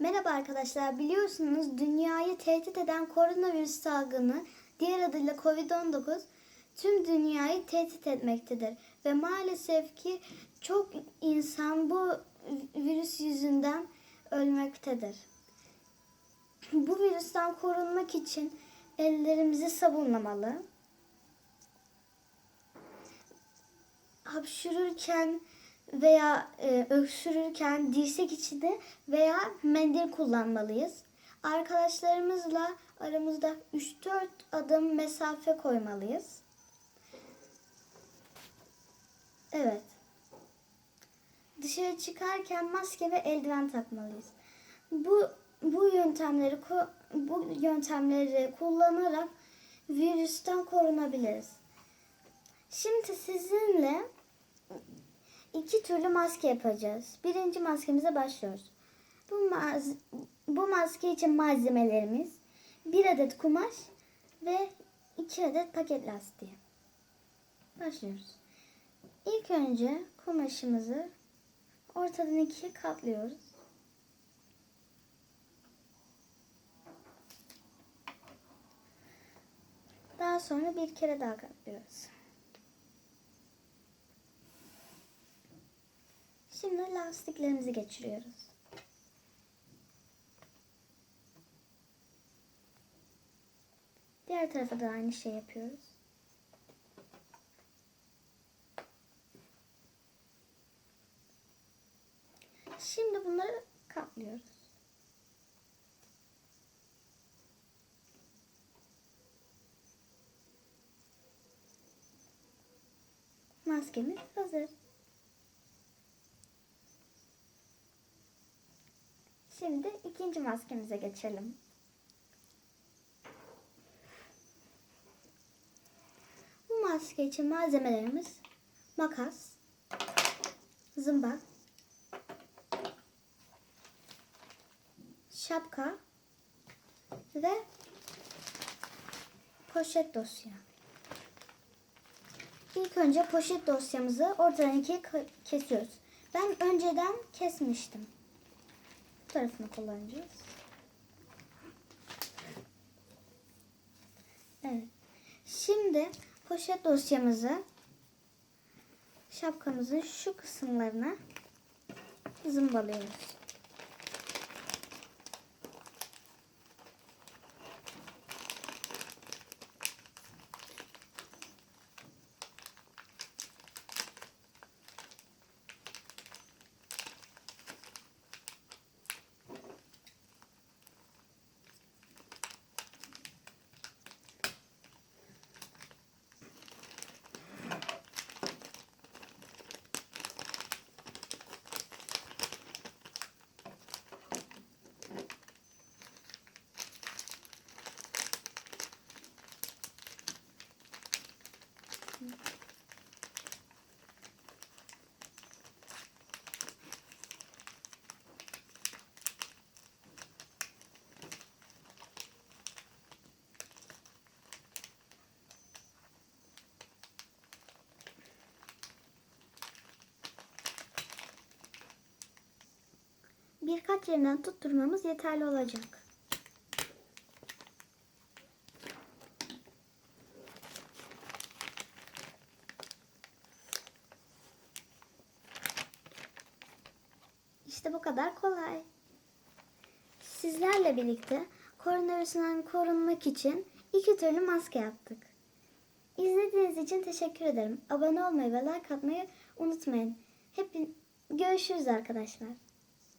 Merhaba arkadaşlar. Biliyorsunuz dünyayı tehdit eden koronavirüs salgını, diğer adıyla Covid-19 tüm dünyayı tehdit etmektedir. Ve maalesef ki çok insan bu virüs yüzünden ölmektedir. Bu virüsten korunmak için ellerimizi sabunlamalı. Hapşırırken veya e, öksürürken dirsek içinde veya mendil kullanmalıyız. Arkadaşlarımızla aramızda 3-4 adım mesafe koymalıyız. Evet. Dışarı çıkarken maske ve eldiven takmalıyız. Bu bu yöntemleri bu yöntemleri kullanarak virüsten korunabiliriz. Şimdi sizinle iki türlü maske yapacağız. Birinci maskemize başlıyoruz. Bu, maz- bu maske için malzemelerimiz bir adet kumaş ve iki adet paket lastiği. Başlıyoruz. İlk önce kumaşımızı ortadan ikiye katlıyoruz. Daha sonra bir kere daha katlıyoruz. Şimdi lastiklerimizi geçiriyoruz. Diğer tarafa da aynı şey yapıyoruz. Şimdi bunları katlıyoruz. Maskemiz hazır. Şimdi ikinci maskemize geçelim. Bu maske için malzemelerimiz makas, zımba, şapka ve poşet dosya. İlk önce poşet dosyamızı ortadan ikiye kesiyoruz. Ben önceden kesmiştim. Bu tarafını kullanacağız. Evet. Şimdi poşet dosyamızı şapkamızın şu kısımlarına zımbalıyoruz. Birkaç yerinden tutturmamız yeterli olacak. İşte bu kadar kolay. Sizlerle birlikte koronavirüsünden korunmak için iki türlü maske yaptık. İzlediğiniz için teşekkür ederim. Abone olmayı ve like atmayı unutmayın. Hep görüşürüz arkadaşlar.